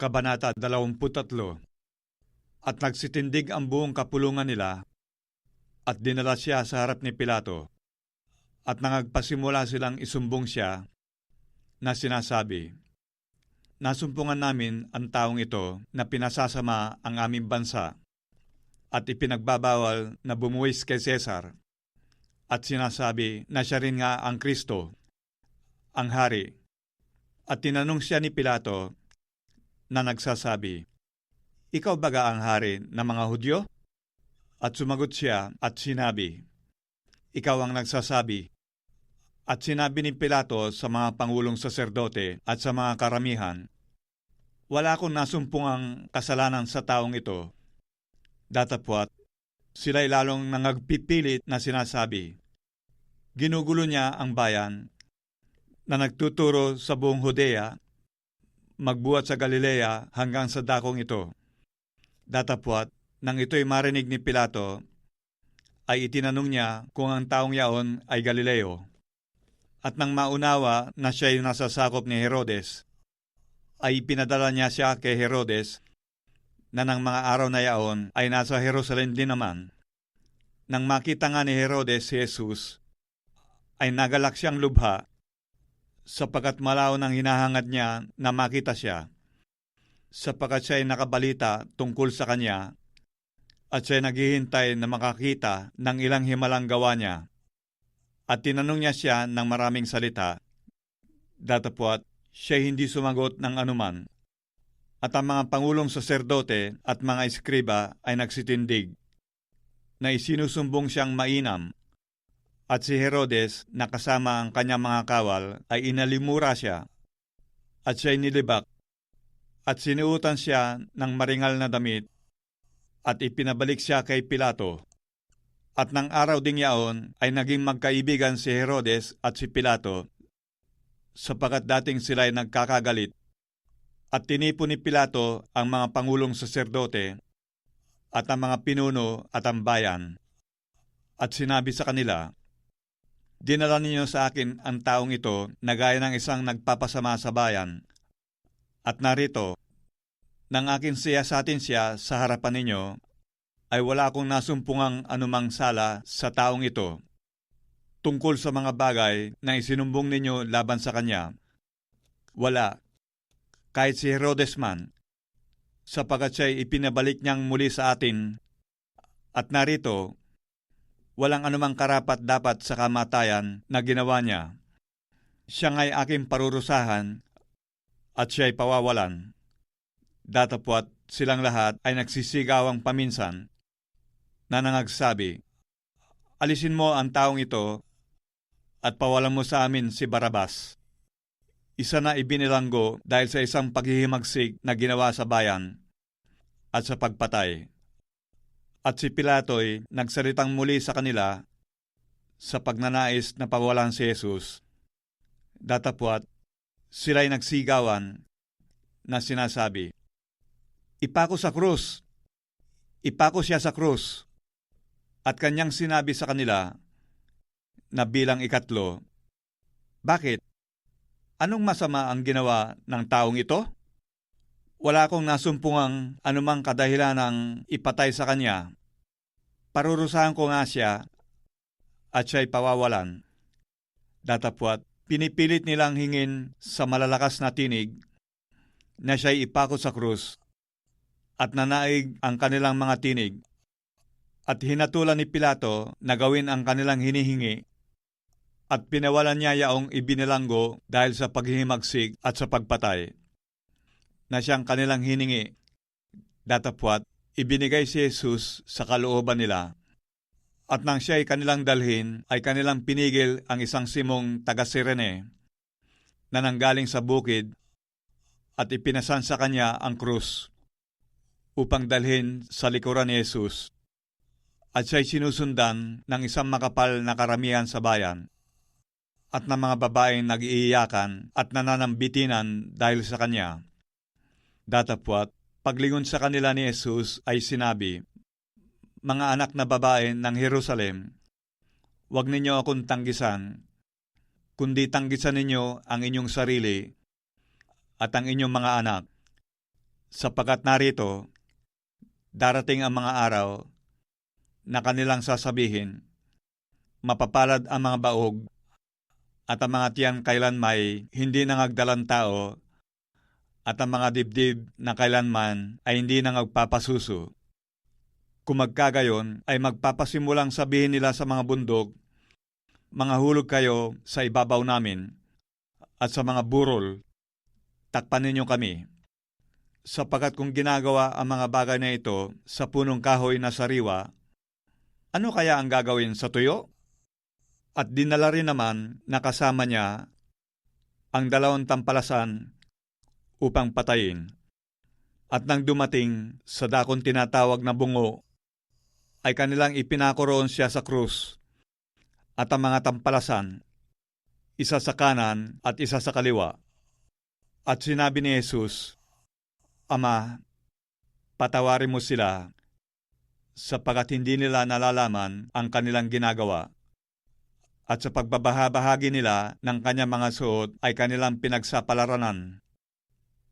Kabanata 23 At nagsitindig ang buong kapulungan nila at dinala siya sa harap ni Pilato. At nangagpasimula silang isumbong siya na sinasabi, Nasumpungan namin ang taong ito na pinasasama ang aming bansa at ipinagbabawal na bumuwis kay Cesar. At sinasabi na siya rin nga ang Kristo, ang hari. At tinanong siya ni Pilato na nagsasabi, Ikaw baga ang hari ng mga Hudyo? At sumagot siya at sinabi, Ikaw ang nagsasabi. At sinabi ni Pilato sa mga pangulong saserdote at sa mga karamihan, Wala akong nasumpungang kasalanan sa taong ito. Datapwat, sila'y lalong nangagpipilit na sinasabi, Ginugulo niya ang bayan na nagtuturo sa buong Hodea, magbuhat sa Galilea hanggang sa dakong ito. Datapwat, nang ito'y marinig ni Pilato, ay itinanong niya kung ang taong yaon ay Galileo. At nang maunawa na siya'y nasa sakop ni Herodes, ay pinadala niya siya kay Herodes na ng mga araw na yaon ay nasa Jerusalem din naman. Nang makita nga ni Herodes si Jesus, ay nagalak siyang lubha sapagkat malaw nang hinahangad niya na makita siya, sapagkat siya ay nakabalita tungkol sa kanya at siya naghihintay na makakita ng ilang himalang gawa niya. At tinanong niya siya ng maraming salita, datapwat siya hindi sumagot ng anuman. At ang mga pangulong saserdote at mga eskriba ay nagsitindig, na isinusumbong siyang mainam. At si Herodes, nakasama ang kanyang mga kawal, ay inalimura siya. At siya'y nilibak. At sinuutan siya ng maringal na damit at ipinabalik siya kay Pilato. At nang araw ding yaon ay naging magkaibigan si Herodes at si Pilato, sapagat dating sila ay nagkakagalit. At tinipo ni Pilato ang mga pangulong saserdote at ang mga pinuno at ang bayan. At sinabi sa kanila, Dinala ninyo sa akin ang taong ito na gaya ng isang nagpapasama sa bayan. At narito, nang akin siya sa atin siya sa harapan ninyo, ay wala akong nasumpungang anumang sala sa taong ito tungkol sa mga bagay na isinumbong ninyo laban sa kanya. Wala, kahit si Herodes man, sapagat siya'y ipinabalik niyang muli sa atin. At narito, walang anumang karapat dapat sa kamatayan na ginawa niya. Siya nga'y aking parurusahan at siya'y pawawalan. Datapwat silang lahat ay nagsisigawang paminsan na nangagsabi, Alisin mo ang taong ito at pawalan mo sa amin si Barabas. Isa na ibinilanggo dahil sa isang paghihimagsig na ginawa sa bayan at sa pagpatay. At si Pilato'y nagsalitang muli sa kanila sa pagnanais na pawalan si Jesus. Datapwat, sila'y nagsigawan na sinasabi, Ipako sa krus! Ipako siya sa krus! At kanyang sinabi sa kanila na bilang ikatlo, Bakit? Anong masama ang ginawa ng taong ito? Wala akong nasumpungang anumang kadahilan ng ipatay sa kanya. Parurusahan ko nga siya at siya'y pawawalan. Datapwat, pinipilit nilang hingin sa malalakas na tinig na siya'y ipako sa krus at nanaig ang kanilang mga tinig at hinatulan ni Pilato na gawin ang kanilang hinihingi at pinawalan niya yaong ibinilanggo dahil sa paghihimagsig at sa pagpatay na siyang kanilang hiningi. Datapwat, ibinigay si Jesus sa kalooban nila. At nang siya ay kanilang dalhin, ay kanilang pinigil ang isang simong taga-Sirene na nanggaling sa bukid at ipinasan sa kanya ang krus upang dalhin sa likuran ni Jesus. At siya'y sinusundan ng isang makapal na karamihan sa bayan at ng mga babaeng nag-iiyakan at nananambitinan dahil sa kanya. Datapwat, paglingon sa kanila ni Jesus ay sinabi, Mga anak na babae ng Jerusalem, huwag ninyo akong tanggisan, kundi tanggisan ninyo ang inyong sarili at ang inyong mga anak, Sapagkat narito, darating ang mga araw na kanilang sasabihin, mapapalad ang mga baog at ang mga tiyan kailan may hindi nangagdalang tao at ang mga dibdib na kailanman ay hindi nangagpapasuso. Kung magkagayon ay magpapasimulang sabihin nila sa mga bundok, mga hulog kayo sa ibabaw namin at sa mga burol, takpan ninyo kami. Sapagat kung ginagawa ang mga bagay na ito sa punong kahoy na sariwa, ano kaya ang gagawin sa tuyo? At dinala rin naman na kasama niya ang dalawang tampalasan upang patayin. At nang dumating sa dakong tinatawag na bungo, ay kanilang ipinakoroon siya sa krus. At ang mga tampalasan, isa sa kanan at isa sa kaliwa. At sinabi ni Jesus, Ama, patawarin mo sila sapagat hindi nila nalalaman ang kanilang ginagawa at sa pagbabahabahagi nila ng kanyang mga suot ay kanilang pinagsapalaranan.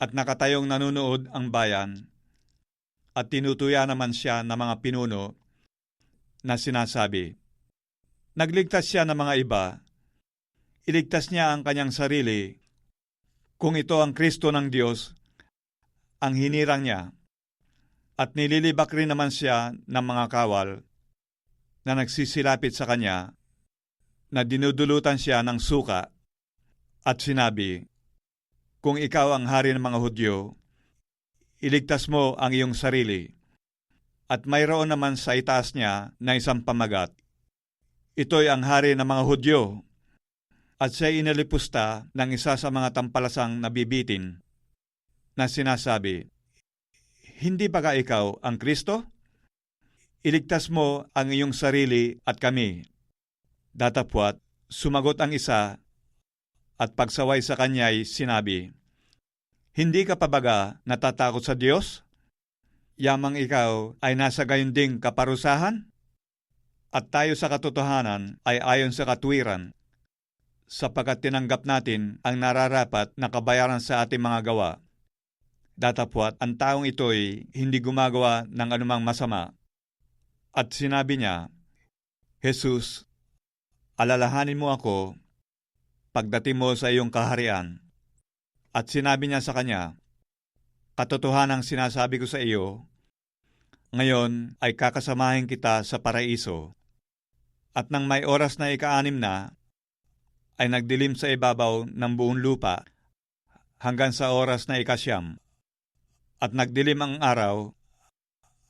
At nakatayong nanunood ang bayan, at tinutuya naman siya ng mga pinuno na sinasabi, Nagligtas siya ng mga iba, iligtas niya ang kanyang sarili, kung ito ang Kristo ng Diyos, ang hinirang niya, at nililibak rin naman siya ng mga kawal na nagsisilapit sa kanya na dinudulutan siya ng suka at sinabi, Kung ikaw ang hari ng mga Hudyo, iligtas mo ang iyong sarili. At mayroon naman sa itaas niya na isang pamagat. Ito'y ang hari ng mga Hudyo. At siya inalipusta ng isa sa mga tampalasang nabibitin na sinasabi, Hindi ba ka ikaw ang Kristo? Iligtas mo ang iyong sarili at kami. Datapwat, sumagot ang isa at pagsaway sa kanya'y sinabi, Hindi ka pabaga natatakot sa Diyos? Yamang ikaw ay nasa gayon ding kaparusahan? At tayo sa katotohanan ay ayon sa katwiran, sapagkat tinanggap natin ang nararapat na kabayaran sa ating mga gawa. Datapwat, ang taong ito'y hindi gumagawa ng anumang masama. At sinabi niya, Jesus, alalahanin mo ako pagdating mo sa iyong kaharian. At sinabi niya sa kanya, Katotohanang sinasabi ko sa iyo, ngayon ay kakasamahin kita sa paraiso. At nang may oras na ikaanim na, ay nagdilim sa ibabaw ng buong lupa hanggang sa oras na ikasyam. At nagdilim ang araw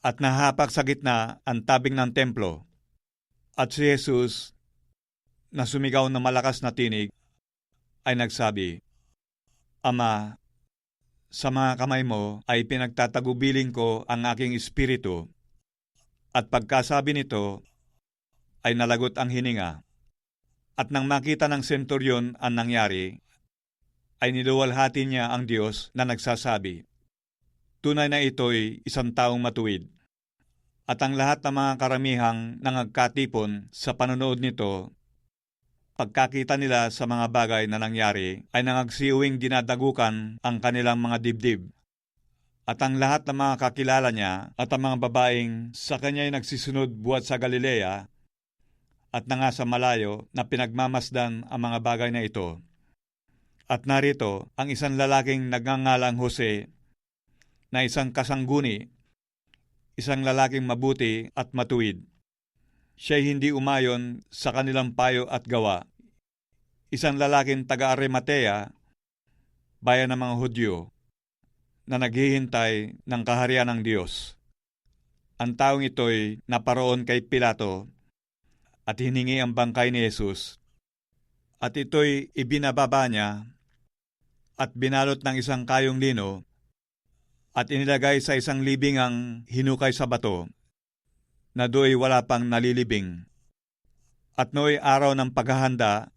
at nahapak sa gitna ang tabing ng templo. At si Jesus na sumigaw na malakas na tinig ay nagsabi, Ama, sa mga kamay mo ay pinagtatagubiling ko ang aking espiritu. At pagkasabi nito, ay nalagot ang hininga. At nang makita ng senturyon ang nangyari, ay niluwalhati niya ang Diyos na nagsasabi, Tunay na ito'y isang taong matuwid. At ang lahat ng mga karamihang nangagkatipon sa panonood nito pagkakita nila sa mga bagay na nangyari ay nangagsiuwing dinadagukan ang kanilang mga dibdib. At ang lahat ng mga kakilala niya at ang mga babaeng sa kanya ay nagsisunod buhat sa Galilea at na nga sa malayo na pinagmamasdan ang mga bagay na ito. At narito ang isang lalaking nagngangalang Jose na isang kasangguni, isang lalaking mabuti at matuwid siya hindi umayon sa kanilang payo at gawa. Isang lalaking taga-Arimatea, bayan ng mga Hudyo, na naghihintay ng kaharian ng Diyos. Ang taong ito'y naparoon kay Pilato at hiningi ang bangkay ni Jesus. At ito'y ibinababa niya at binalot ng isang kayong lino at inilagay sa isang libingang hinukay sa bato na do'y wala pang nalilibing. At nooy araw ng paghahanda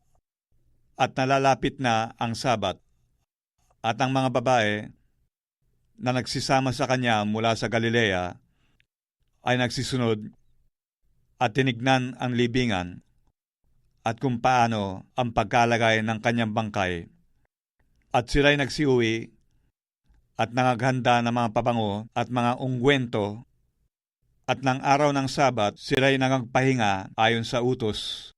at nalalapit na ang sabat. At ang mga babae na nagsisama sa kanya mula sa Galilea ay nagsisunod at tinignan ang libingan at kung paano ang pagkalagay ng kanyang bangkay. At sila'y nagsiuwi at nangaghanda ng mga pabango at mga ungwento at ng araw ng sabat sila'y nangagpahinga ayon sa utos